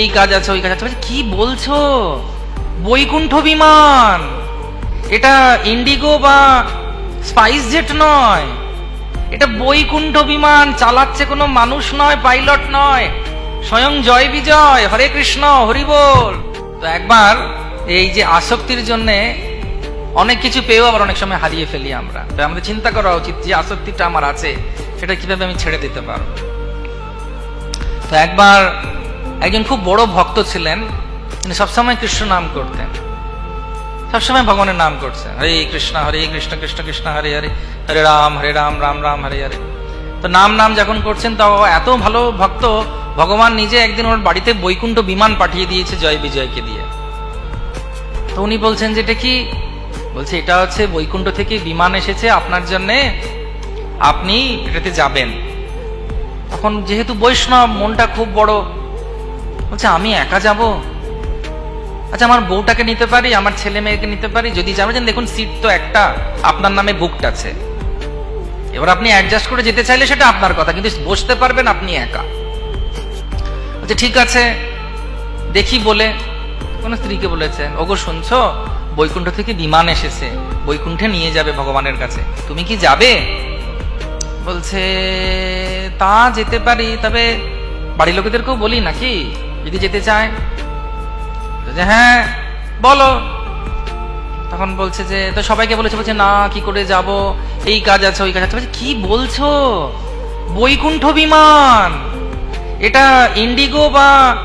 এই কাজ আছে, ওই কাজ আছে। কি বলছো? বৈকুণ্ঠ বিমান। এটা ইন্ডিগো বা স্পাইস জেট নয়। এটা বৈকুণ্ঠ বিমান, চালাচ্ছে কোনো মানুষ নয়, পাইলট নয়। স্বয়ং জয় বিজয়, হরে কৃষ্ণ, হরি বল। তো একবার এই যে আসক্তির জন্যে অনেক কিছু পেয়েও আবার অনেক সময় হারিয়ে ফেলি আমরা। তাই আমাদের চিন্তা করা উচিত যে আসক্তিটা আমার আছে, সেটা কীভাবে আমি ছেড়ে দিতে পারব। তো একবার একজন খুব বড় ভক্ত ছিলেন, তিনি সবসময় কৃষ্ণ নাম করতেন। সবসময় ভগবানের নাম করছেন। হরে কৃষ্ণ হরে কৃষ্ণ কৃষ্ণ কৃষ্ণ, হরে হরে হরে রাম হরে রাম রাম রাম, হরে হরে। তো নাম নাম যখন করছেন তো এত ভালো ভক্ত, ভগবান নিজে একদিন ওর বাড়িতে বৈকুণ্ঠ বিমান পাঠিয়ে দিয়েছে জয় বিজয়কে দিয়ে। তো উনি বলছেন যে এটা কি? বলছে, এটা হচ্ছে বৈকুণ্ঠ থেকে বিমান এসেছে আপনার জন্যে, আপনি এটাতে যাবেন। তখন যেহেতু বৈষ্ণব, মনটা খুব বড় বলছে, আমি একা যাব? আচ্ছা আমার বউটাকে নিতে পারি, আমার ছেলে মেয়েকে নিতে পারি, যদি যাবেন দেখুন, সিট তো একটা, আপনার নামে বুকড আছে। এবার আপনি অ্যাডজাস্ট করে যেতে চাইলে সেটা আপনার কথা, কিন্তু বসতে পারবেন আপনি একা। বলছে ঠিক আছে, দেখি বলে। কোন স্ত্রীকে বলেছে? ওগো, শুনছো? বৈকুণ্ঠ থেকে বিমান এসেছে, বৈকুণ্ঠে নিয়ে যাবে ভগবানের কাছে। তুমি কি যাবে? বলছে, তা যেতে পারি, তবে বাড়ির লোকেদেরকেও বলি নাকি? যদি যেতে চায়? বলছে, হ্যাঁ বলো। তখন বলছে যে তো সবাইকে বলেছে বলছে না কি করে যাব? এই কাজ আছে ওই কাজ আছে। কি বলছো? বৈকুণ্ঠ বিমান। এটা ইন্ডিগো বা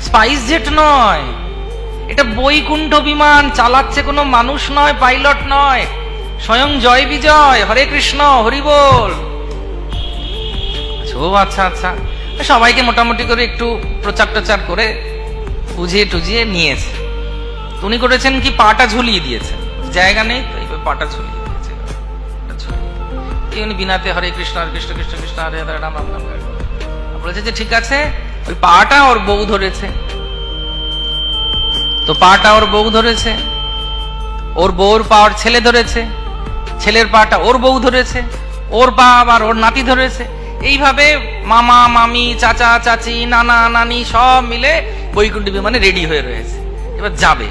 স্পাইস জেট নয়। এটা বৈকুণ্ঠ বিমান চালাচ্ছে কোনো মানুষ নয় পাইলট নয়। স্বয়ং জয় বিজয় হরে কৃষ্ণ হরি বল। ও আচ্ছা আচ্ছা। সবাইকে মোটামুটি করে একটু প্রচার টচার করে বুঝিয়ে টুজিয়ে নিয়েছে। উনি করেছেন কি, পাটা ঝুলিয়ে দিয়েছে। জায়গা নেই, তো এইভাবে পাটা ঝুলিয়ে দিয়েছে। উনি বিনাতে হরে কৃষ্ণ হরে কৃষ্ণ কৃষ্ণ কৃষ্ণ, হরে হরে রাম রাম রাম। বলেছে যে ঠিক আছে, ওই পাটা ওর বউ ধরেছে। তো পাটা ওর বউ ধরেছে, ওর বউর পা ওর ছেলে ধরেছে, ছেলের পাটা ওর বউ ধরেছে, ওর পা আবার ওর নাতি ধরেছে। এইভাবে মামা, মামি, চাচা, চাচি, নানা, নানি সব মিলে বৈকুণ্ঠ বিমানে রেডি হয়ে রয়েছে। এবার যাবে।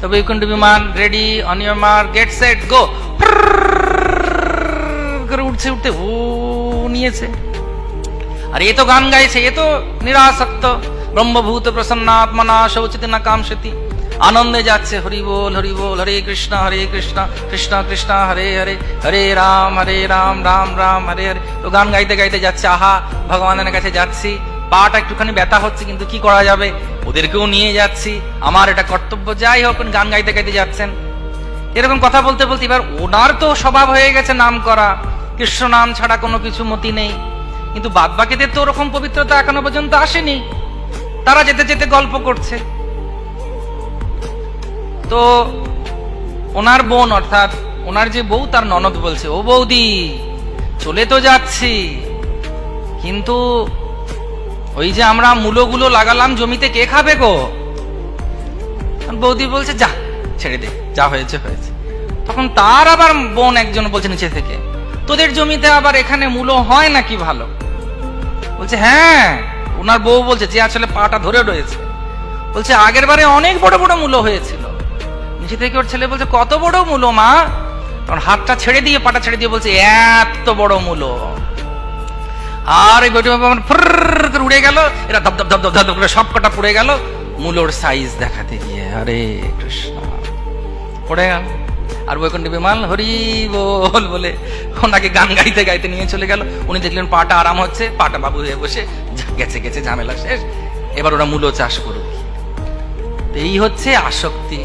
তো বৈকুণ্ঠ বিমান রেডি অনিয়মার গেট সেট গো করে উঠছে উঠতে ও নিয়েছে আর এ তো গান গাইছে এ তো নিরাসক্ত ব্রহ্মভূত প্রসন্নাত্মনা শৌচিত না কামসতি আনন্দে যাচ্ছে হরি বল হরি বল, হরে কৃষ্ণ হরে কৃষ্ণ কৃষ্ণ কৃষ্ণ, হরে হরে হরে রাম হরে রাম রাম রাম, হরে হরে। তো গান গাইতে গাইতে যাচ্ছে, আহা, ভগবানের কাছে যাচ্ছি। পাটা একটুখানি ব্যথা হচ্ছে, কিন্তু কি করা যাবে? ওদেরকেও নিয়ে যাচ্ছি। আমার এটা কর্তব্য, যাই হোক, গান গাইতে গাইতে যাচ্ছেন। এরকম কথা বলতে বলতে এবার ওনার তো স্বভাব হয়ে গেছে নাম করা। কৃষ্ণ নাম ছাড়া কোনো কিছু মতি নেই। কিন্তু বাদবাকিদের তো ওরকম পবিত্রতা এখনও পর্যন্ত আসেনি। তারা যেতে যেতে গল্প করছে। তো ওনার বোন, অর্থাৎ ওনার যে বউ, তার ননদ বলছে, ও বৌদি, চলে তো যাচ্ছি। কিন্তু ওই যে আমরা মূলগুলো লাগালাম জমিতে, কে খাবে গো? বৌদি বলছে, যা, ছেড়ে দে, যা হয়েছে হয়েছে। তখন তার আবার বোন একজন বলছে নিচে থেকে, তোদের জমিতে আবার এখানে মূলো হয় নাকি ভালো? বলছে হ্যাঁ ওনার বউ বলছে, যে আসলে পাটা ধরে রয়েছে। বলছে, আগের বারে অনেক বড় বড় মূলো হয়েছিল। নিচে থেকে ওর ছেলে বলছে, কত বড় মূলো, মা? তখন হাতটা ছেড়ে দিয়ে, পাটা ছেড়ে দিয়ে বলছে, এত বড় মূলো। আর বইটি আমার ফ্রর করে উড়ে গেল, এরা ধপ ধপ ধপ ধপ ধপ করে সব কটা পড়ে গেল, মূলোর সাইজ দেখাতে গিয়ে। আরে কৃষ্ণ, পড়ে গেল। আর বৈকুণ্ঠ বিমান হরি বল বলে ওনাকে গান গাইতে গাইতে নিয়ে চলে গেল। উনি দেখলেন পাটা আরাম হচ্ছে, পাটা বাবু হয়ে বসে গেছে গেছে, ঝামেলা শেষ। এবার ওরা মূলো চাষ করুক এই হচ্ছে আসক্তি।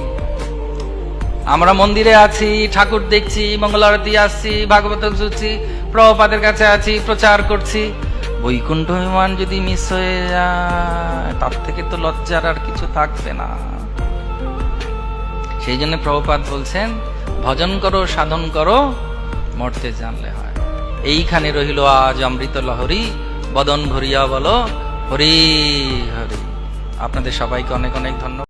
আমরা মন্দিরে আছি, ঠাকুর দেখছি মঙ্গল আরতি আসছি, ভাগবত শুনছি, প্রভুপাদের কাছে আছি, প্রচার করছি। বৈকুণ্ঠ বিমান যদি মিস হয়ে যায়, তার থেকে তো লজ্জার আর কিছু থাকবে না। সেই জন্য প্রভুপাদ বলছেন, ভজন করো, সাধন করো, মরতে জানলে হয়। এইখানে রহিল আজ অমৃত লহরী, বদন ভরিয়া বলো, হরি হরি। আপনাদের সবাইকে অনেক অনেক ধন্যবাদ।